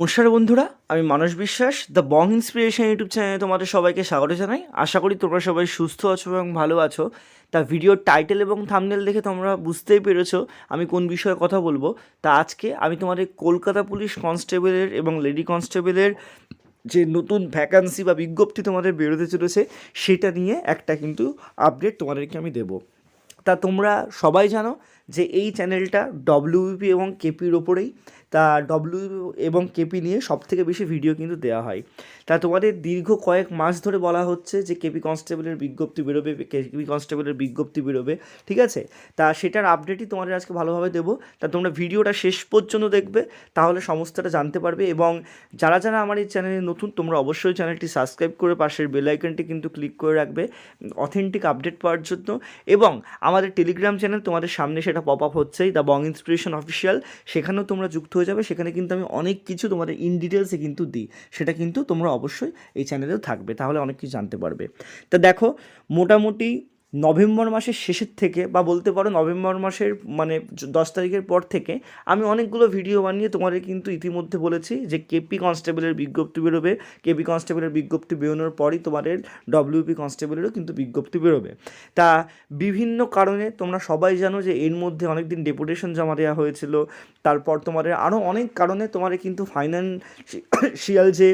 নমস্কার বন্ধুরা, আমি মানস বিশ্বাস দ্য বং ইন্সপিরেশন ইউটিউব চ্যানেলে তোমাদের সবাইকে স্বাগত জানাই। আশা করি তোমরা সবাই সুস্থ আছো এবং ভালো আছো। তা ভিডিওর টাইটেল এবং থামনেল দেখে তোমরা বুঝতেই পেরেছ আমি কোন বিষয়ে কথা বলব। তা আজকে আমি তোমাদের কলকাতা পুলিশ কনস্টেবলের এবং লেডি কনস্টেবলের যে নতুন ভ্যাকান্সি বা বিজ্ঞপ্তি তোমাদের বেরোতে চলেছে, সেটা নিয়ে একটা কিন্তু আপডেট তোমাদেরকে আমি দেবো। তা তোমরা সবাই জানো যে এই চ্যানেলটা ডব্লিউপি এবং কেপির ওপরেই। তা ডব্লিউ এবং কেপি নিয়ে সব থেকে বেশি ভিডিও কিন্তু দেওয়া হয়। তা তোমাদের দীর্ঘ কয়েক মাস ধরে বলা হচ্ছে যে কেপি কনস্টেবলের বিজ্ঞপ্তি বেরোবে কেপি কনস্টেবলের বিজ্ঞপ্তি বেরোবে, ঠিক আছে? তা সেটার আপডেটই তোমাদের আজকে ভালোভাবে দেবো। তা তোমরা ভিডিওটা শেষ পর্যন্ত দেখবে, তাহলে সমস্তটা জানতে পারবে এবং যারা যারা আমার এই চ্যানেলে নতুন, তোমরা অবশ্যই চ্যানেলটি সাবস্ক্রাইব করে পাশের বেল আইকনটি কিন্তু ক্লিক করে রাখবে অথেন্টিক আপডেট পাওয়ার জন্য এবং আমাদের টেলিগ্রাম চ্যানেল তোমাদের সামনে সেটা পপ আপ হচ্ছেই দ্য বং ইন্সপিরেশন অফিসিয়াল সেখানেও তোমরা যুক্ত হয়ে যাবে, সেখানে কিন্তু আমি অনেক কিছু তোমাদের ইন ডিটেলসে কিন্তু দিই। সেটা কিন্তু তোমরা অবশ্যই এই চ্যানেলেও থাকবে, তাহলে অনেক কিছু জানতে পারবে। তা দেখো, মোটামুটি নভেম্বর মাসের শেষের থেকে বা বলতে পারো নভেম্বর মাসের মানে দশ তারিখের পর থেকে আমি অনেকগুলো ভিডিও বানিয়ে তোমাদের কিন্তু ইতিমধ্যে বলেছি যে কেপি কনস্টেবলের বিজ্ঞপ্তি বেরোবে। কেপি কনস্টেবলের বিজ্ঞপ্তি বেরোনোর পরই তোমাদের ডব্লিউপি কনস্টেবলেরও কিন্তু বিজ্ঞপ্তি বেরোবে। তা বিভিন্ন কারণে তোমরা সবাই জানো যে এর মধ্যে অনেক দিন ডেপুটেশন জমা দেওয়া হয়েছিল। তারপর তোমাদের আরও অনেক কারণে তোমাদের কিন্তু ফাইন্যান্সিয়াল যে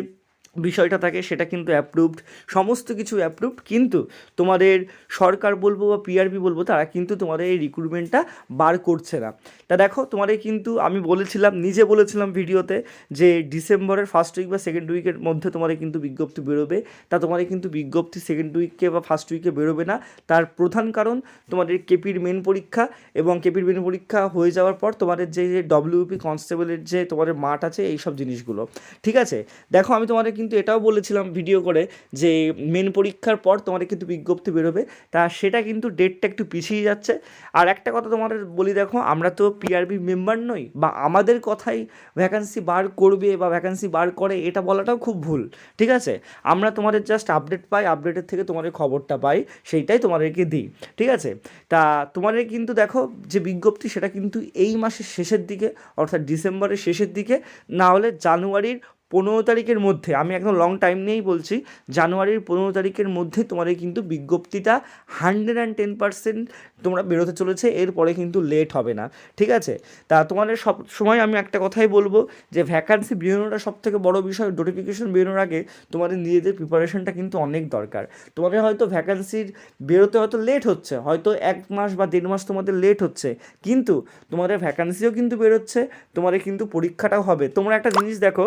বিষয়টা থাকে সেটা কিন্তু অ্যাপ্রুভড সমস্ত কিছু অ্যাপ্রুভড কিন্তু তোমাদের সরকার বলব বা পিআরবি বলব, তারা কিন্তু তোমাদের এই রিক্রুটমেন্টটা বার করছে না। তা দেখো, তোমাদের কিন্তু আমি বলেছিলাম, নিজে বলেছিলাম ভিডিওতে যে ডিসেম্বরের ফার্স্ট উইক বা সেকেন্ড উইকের মধ্যে তোমাদের কিন্তু বিজ্ঞপ্তি বেরোবে। তা তোমাদের কিন্তু বিজ্ঞপ্তি সেকেন্ড উইকে বা ফার্স্ট উইকে বেরোবে না। তার প্রধান কারণ তোমাদের কেপির মেন পরীক্ষা এবং কেপির মেন পরীক্ষা হয়ে যাওয়ার পর তোমাদের যে ডব্লিউপি কনস্টেবলের যে তোমাদের মাঠ আছে এই সব জিনিসগুলো। ঠিক আছে? দেখো, আমি তোমাদের কিন্তু এটাও বলেছিলাম ভিডিও করে যে মেন পরীক্ষার পর তোমাদের কিন্তু বিজ্ঞপ্তি বেরোবে। তা সেটা কিন্তু ডেটটা একটু পিছিয়ে যাচ্ছে। আর একটা কথা তোমাদের বলি দেখো, আমরা তো পিআরবি মেম্বার নই বা আমাদের কথাই ভ্যাকান্সি বার করবে বা ভ্যাকান্সি বার করে, এটা বলাটাও খুব ভুল, ঠিক আছে? আমরা তোমাদের জাস্ট আপডেট পাই আপডেটের থেকে তোমাদের খবরটা পাই, সেইটাই তোমাদেরকে দিই, ঠিক আছে? তা তোমাদের কিন্তু দেখো যে বিজ্ঞপ্তি সেটা কিন্তু এই মাসের শেষের দিকে, অর্থাৎ ডিসেম্বরের শেষের দিকে, না হলে জানুয়ারির পনেরো তারিখের মধ্যে, আমি একদম লং টাইম নিয়েই বলছি, জানুয়ারির পনেরো তারিখের মধ্যে তোমাদের কিন্তু বিজ্ঞপ্তিটা হান্ড্রেড অ্যান্ড টেন পার্সেন্ট তোমরা বেরোতে চলেছে, এরপরে কিন্তু লেট হবে না, ঠিক আছে? তা তোমাদের সব সময় আমি একটা কথাই বলব যে ভ্যাকান্সি বেরোনোটা সব থেকে বড় বিষয় নোটিফিকেশন বেরোনোর আগে তোমাদের নিজেদের প্রিপারেশনটা কিন্তু অনেক দরকার। তোমাদের হয়তো ভ্যাকান্সির বেরোতে হয়তো লেট হচ্ছে, হয়তো এক মাস বা দেড় মাস তোমাদের লেট হচ্ছে, কিন্তু তোমাদের ভ্যাকান্সিও কিন্তু বেরোচ্ছে, তোমাদের কিন্তু পরীক্ষাটাও হবে। তোমরা একটা জিনিস দেখো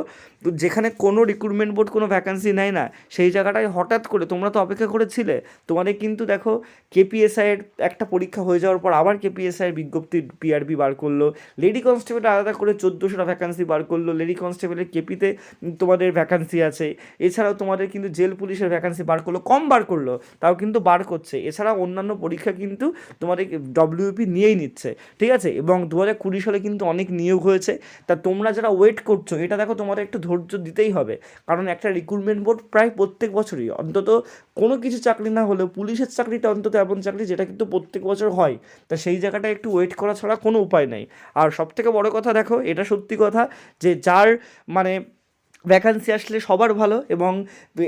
যেখানে কোনো রিক্রুটমেন্ট বোর্ড কোনো ভ্যাকান্সি নেয় না, সেই জায়গাটায় হঠাৎ করে তোমরা তো অপেক্ষা করেছিলে, তোমাদের কিন্তু দেখো কেপিএসআইয়ের একটা পরীক্ষা হয়ে যাওয়ার পর আবার কেপিএসআইয়ের বিজ্ঞপ্তি পিআরবি বার করল লেডি কনস্টেবল আলাদা করে চোদ্দোশোটা ভ্যাকান্সি বার করল লেডি কনস্টেবলের কেপিতে তোমাদের ভ্যাকান্সি আছে, এছাড়াও তোমাদের কিন্তু জেল পুলিশের ভ্যাকান্সি বার করল, কম বার করল, তাও কিন্তু বার করছে, এছাড়াও অন্যান্য পরীক্ষা কিন্তু তোমাদের ডব্লিউপি নিয়েই নিচ্ছে, ঠিক আছে? এবং দু হাজার কুড়ি সালে কিন্তু অনেক নিয়োগ হয়েছে, তা তোমরা যারা ওয়েট করছ, এটা দেখো তোমাদের একটু ধৈর্য দিতেই হবে। কারণ একটা রিক্রুটমেন্ট বোর্ড প্রায় প্রত্যেক বছরই, অন্তত কোনো কিছু চাকরি না হলেও পুলিশের চাকরিটা অন্তত এমন চাকরি যেটা কিন্তু প্রত্যেক বছর হয়। তা সেই জায়গাটা একটু ওয়েট করা ছাড়া কোনো উপায় নেই। আর সবথেকে বড় কথা দেখো, এটা সত্যি কথা যে যার মানে ভ্যাকান্সি আসলে সবার ভালো এবং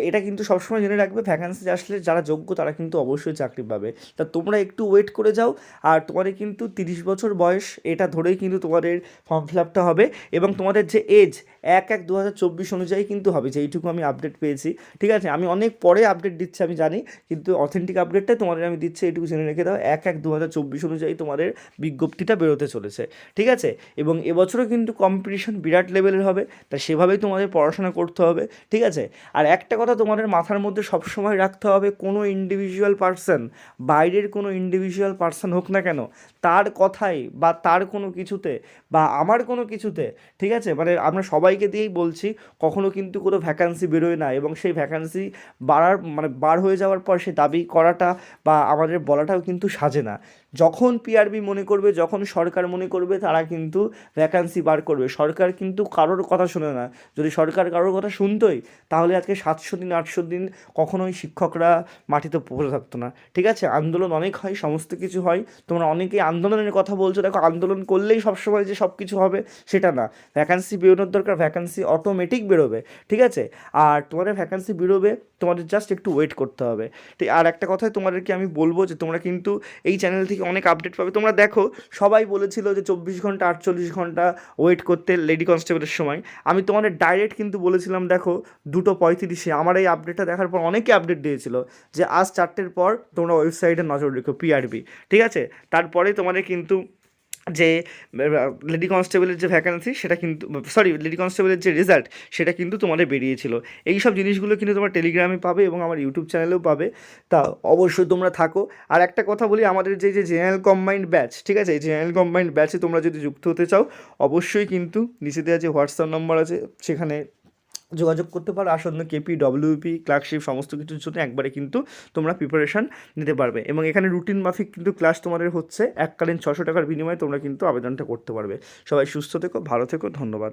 এটা কিন্তু সবসময় জেনে রাখবে ভ্যাকান্সি আসলে যারা যোগ্য তারা কিন্তু অবশ্যই চাকরি পাবে। তা তোমরা একটু ওয়েট করে যাও, আর তোমাদের কিন্তু তিরিশ বছর বয়স, এটা ধরেই কিন্তু তোমাদের ফর্ম ফিল আপটা হবে এবং তোমাদের যে এজ এক এক দু হাজার চব্বিশ অনুযায়ী কিন্তু হবে, যেইটুকু আমি আপডেট পেয়েছি। ঠিক আছে? আমি অনেক পরে আপডেট দিচ্ছি, আমি জানি, কিন্তু অথেন্টিক আপডেটটাই তোমাদের আমি দিচ্ছি এইটুকু জেনে রেখে দাও, এক এক দু হাজার চব্বিশ অনুযায়ী তোমাদের বিজ্ঞপ্তিটা বেরোতে চলেছে। ঠিক আছে? এবং এবছরও কিন্তু কম্পিটিশন বিরাট লেভেলের হবে, তা সেভাবেই তোমাদের পড়াশোনা করতে হবে, ঠিক আছে? আর একটা কথা তোমাদের মাথার মধ্যে সবসময় রাখতে হবে, কোনো ইন্ডিভিজুয়াল পার্সন বাইরের কোনো ইন্ডিভিজুয়াল পার্সন হোক না কেন, তার কথাই বা তার কোনো কিছুতে বা আমার কোনো কিছুতে, ঠিক আছে? মানে আমরা সবাইকে দিয়েই বলছি, কখনো কিন্তু কোনো ভ্যাকান্সি বেরোয় না এবং সেই ভ্যাকান্সি বাড়ার মানে বার হয়ে যাওয়ার পর সে দাবি করাটা বা আমাদের বলাটাও কিন্তু সাজে না। যখন পিআরবি মনে করবে, যখন সরকার মনে করবে, তারা কিন্তু ভ্যাকান্সি বার করবে। সরকার কিন্তু কারোর কথা শোনে না। যদি সরকার কারোর কথা শুনতোই, তাহলে আজকে সাতশো দিন, আটশো দিন কখনোই শিক্ষকরা মাটিতে পড়ে থাকতো না। ঠিক আছে? আন্দোলন অনেক হয়, সমস্ত কিছু হয়। তোমরা অনেকেই আন্দোলনের কথা বলছো। দেখো, আন্দোলন করলেই সবসময় যে সব কিছু হবে, সেটা না। ভ্যাকান্সি বেরোনোর দরকার ভ্যাকান্সি অটোমেটিক বেরোবে। ঠিক আছে? আর তোমাদের ভ্যাকান্সি বেরোবে, তোমাদের জাস্ট একটু ওয়েট করতে হবে। আর একটা কথাই তোমাদেরকে আমি বলব যে, তোমরা কিন্তু এই চ্যানেল থেকে অনেক আপডেট পাবে। তোমরা দেখো, সবাই বলেছিল যে চব্বিশ ঘণ্টা, আটচল্লিশ ঘণ্টা ওয়েট করতে লেডি কনস্টেবলের সময়। আমি তোমাদের ডাইরেক্ট কিন্তু বলেছিলাম, দেখো, দুটো পঁয়ত্রিশে। আমার এই আপডেটটা দেখার পর অনেকে আপডেট দিয়েছিল যে আজ চারটের পর তোমরা ওয়েবসাইটে নজর রেখো পিআরবি ঠিক আছে? তারপরে তোমাদের কিন্তু যে লেডি কনস্টেবলের যে ভ্যাকান্সি সেটা কিন্তু সরি লেডি কনস্টেবলের যে রেজাল্ট সেটা কিন্তু তোমাদের বেরিয়েছিল। এই সব জিনিসগুলো কিন্তু তোমার টেলিগ্রামে পাবে এবং আমার ইউটিউব চ্যানেলেও পাবে। তা অবশ্যই তোমরা থাকো। আর একটা কথা বলি, আমাদের যে যে জেনারেল কম্বাইন্ড ব্যাচ ঠিক আছে? এই জেনারেল কম্বাইন্ড ব্যাচে তোমরা যদি যুক্ত হতে চাও, অবশ্যই কিন্তু নিচে দেওয়া যে হোয়াটসঅ্যাপ নম্বর আছে, সেখানে যোগাযোগ করতে পারো। আসন্ন কেপি ডব্লিউপি ক্লার্কশিপ সমস্ত কিছুর জন্য একবারে কিন্তু তোমরা প্রিপারেশান নিতে পারবে। এবং এখানে রুটিন মাফিক কিন্তু ক্লাস তোমাদের হচ্ছে এককালীন ছশো টাকার বিনিময়ে তোমরা কিন্তু আবেদনটা করতে পারবে। সবাই সুস্থ থেকো, ভালো থেকো, ধন্যবাদ।